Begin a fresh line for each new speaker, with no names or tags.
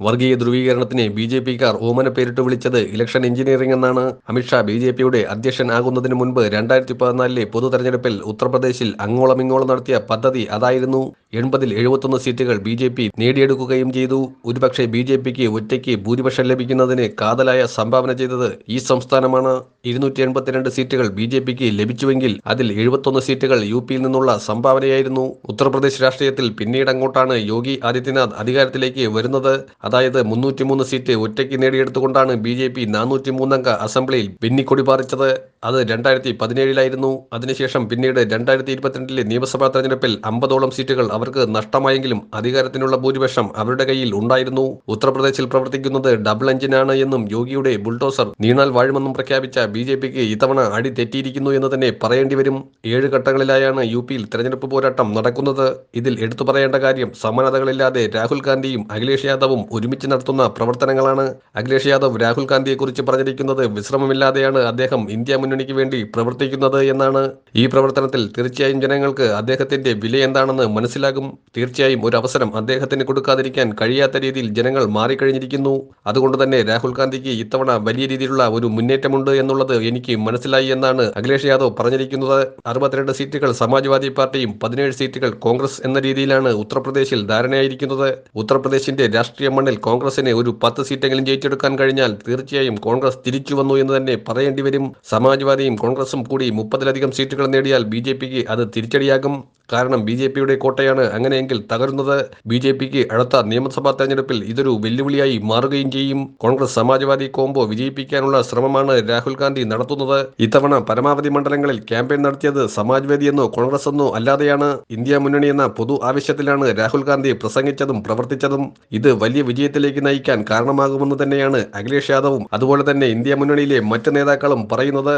വർഗീയ ധ്രുവീകരണത്തിന് B J പിക്കാർ ഓമന പേരിട്ട് വിളിച്ചത് ഇലക്ഷൻ എഞ്ചിനീയറിംഗ് എന്നാണ്. അമിത്ഷാ ബി ജെ പിയുടെ അധ്യക്ഷൻ ആകുന്നതിന് മുൻപ് രണ്ടായിരത്തി പതിനാലിലെ പൊതു തെരഞ്ഞെടുപ്പിൽ ഉത്തർപ്രദേശിൽ അങ്ങോളം ഇങ്ങോളം നടത്തിയ പദ്ധതി അതായിരുന്നു. എൺപതിൽ എഴുപത്തൊന്ന് സീറ്റുകൾ ബി ജെ പി നേടിയെടുക്കുകയും ചെയ്തു. ഒരുപക്ഷെ ബി ജെ പിക്ക് ഒറ്റയ്ക്ക് ഭൂരിപക്ഷം ലഭിക്കുന്നതിന് കാതലായ സംഭാവന ചെയ്തത് ഈ സംസ്ഥാനമാണ്. ഇരുന്നൂറ്റി എൺപത്തിരണ്ട് സീറ്റുകൾ ബി ജെ പിക്ക് ലഭിച്ചുവെങ്കിൽ അതിൽ എഴുപത്തൊന്ന് സീറ്റുകൾ യു പിയിൽ നിന്നുള്ള സംഭാവനയായിരുന്നു. ഉത്തർപ്രദേശ് രാഷ്ട്രീയത്തിൽ പിന്നീട് അങ്ങോട്ടാണ് യോഗി ആദിത്യനാഥ് അധികാരത്തിലേക്ക് വരുന്നത്. അതായത് മുന്നൂറ്റിമൂന്ന് സീറ്റ് ഒറ്റയ്ക്ക് നേടിയെടുത്തുകൊണ്ടാണ് ബി ജെ പി നാനൂറ്റി മൂന്നംഗ അസംബ്ലിയിൽ ഭിന്നിക്കൊടി പാറിച്ചത്. അത് രണ്ടായിരത്തി പതിനേഴിലായിരുന്നു. അതിനുശേഷം പിന്നീട് രണ്ടായിരത്തി ഇരുപത്തിരണ്ടിലെ നിയമസഭാ തെരഞ്ഞെടുപ്പിൽ അമ്പതോളം സീറ്റുകൾ അവർക്ക് നഷ്ടമായെങ്കിലും അധികാരത്തിനുള്ള ഭൂരിപക്ഷം അവരുടെ കയ്യിൽ ഉണ്ടായിരുന്നു. ഉത്തർപ്രദേശിൽ പ്രവർത്തിക്കുന്നത് ഡബിൾ എഞ്ചിനാണ് എന്നും യോഗിയുടെ ബുൾഡോസർ നീണാൽ വാഴുമെന്നും പ്രഖ്യാപിച്ച ബി ജെ പിക്ക് ഇത്തവണ അടി തെറ്റിയിരിക്കുന്നു എന്ന് തന്നെ പറയേണ്ടി വരും. ഏഴ് ഘട്ടങ്ങളിലായാണ് യു പിയിൽ തെരഞ്ഞെടുപ്പ് പോരാട്ടം നടക്കുന്നത്. ഇതിൽ എടുത്തു പറയേണ്ട കാര്യം സമാനതകളില്ലാതെ രാഹുൽ ഗാന്ധിയും അഖിലേഷ് യാദവും ഒരുമിച്ച് നടത്തുന്ന പ്രവർത്തനങ്ങളാണ്. അഖിലേഷ് യാദവ് രാഹുൽ ഗാന്ധിയെക്കുറിച്ച് പറഞ്ഞിരിക്കുന്നത് വിശ്രമമില്ലാതെയാണ് അദ്ദേഹം ഇന്ത്യ മുന്നണിക്ക് വേണ്ടി പ്രവർത്തിക്കുന്നത് എന്നാണ്. ഈ പ്രവർത്തനത്തിൽ തീർച്ചയായും ജനങ്ങൾക്ക് അദ്ദേഹത്തിന്റെ വില എന്താണെന്ന് മനസ്സിലാകും തീർച്ചയായും ഒരു അവസരം അദ്ദേഹത്തിന് കൊടുക്കാതിരിക്കാൻ കഴിയാത്ത രീതിയിൽ ജനങ്ങൾ മാറിക്കഴിഞ്ഞിരിക്കുന്നു. അതുകൊണ്ട് തന്നെ രാഹുൽ ഗാന്ധിക്ക് ഇത്തവണ വലിയ രീതിയിലുള്ള ഒരു മുന്നേറ്റമുണ്ട് എന്നുള്ളത് എനിക്ക് മനസ്സിലായി എന്നാണ് അഖിലേഷ് യാദവ് പറഞ്ഞിരിക്കുന്നത്. അറുപത്തിരണ്ട് സീറ്റുകൾ സമാജ്വാദി പാർട്ടിയും പതിനേഴ് സീറ്റുകൾ കോൺഗ്രസ് എന്ന രീതിയിലാണ് ഉത്തർപ്രദേശിൽ ധാരണയായിരിക്കുന്നത്. ഉത്തർപ്രദേശിന്റെ രാഷ്ട്രീയ മണ്ണിൽ കോൺഗ്രസിന് ഒരു പത്ത് സീറ്റെങ്കിലും ജയിച്ചെടുക്കാൻ കഴിഞ്ഞാൽ തീർച്ചയായും കോൺഗ്രസ് തിരിച്ചു വന്നു എന്ന് തന്നെ പറയേണ്ടി വരും. സമാജ്വാദിയും കോൺഗ്രസും കൂടി മുപ്പതിലധികം സീറ്റുകൾ നേടിയാൽ ബി അത് തിരിച്ചടിയാകും. കാരണം ബി ജെ പിയുടെ കോട്ടയാണ് അങ്ങനെയെങ്കിൽ തകരുന്നത് ബി ജെ പിക്ക് അടുത്ത നിയമസഭാ തെരഞ്ഞെടുപ്പിൽ ഇതൊരു വെല്ലുവിളിയായി മാറുകയും ചെയ്യും. കോൺഗ്രസ് സമാജ്വാദി കോംബോ വിജയിപ്പിക്കാനുള്ള ശ്രമമാണ് രാഹുൽ ഗാന്ധി നടത്തുന്നത്. ഇത്തവണ പരമാവധി മണ്ഡലങ്ങളിൽ ക്യാമ്പയിൻ നടത്തിയത് സമാജ്വാദി എന്നോ കോൺഗ്രസ് എന്നോ അല്ലാതെയാണ്. ഇന്ത്യ മുന്നണി എന്ന പൊതു ആവശ്യത്തിലാണ് രാഹുൽ ഗാന്ധി പ്രസംഗിച്ചതും പ്രവർത്തിച്ചതും. ഇത് വലിയ വിജയത്തിലേക്ക് നയിക്കാൻ കാരണമാകുമെന്ന് തന്നെയാണ് അഖിലേഷ് യാദവും അതുപോലെ തന്നെ ഇന്ത്യ മുന്നണിയിലെ മറ്റ് നേതാക്കളും പറയുന്നത്.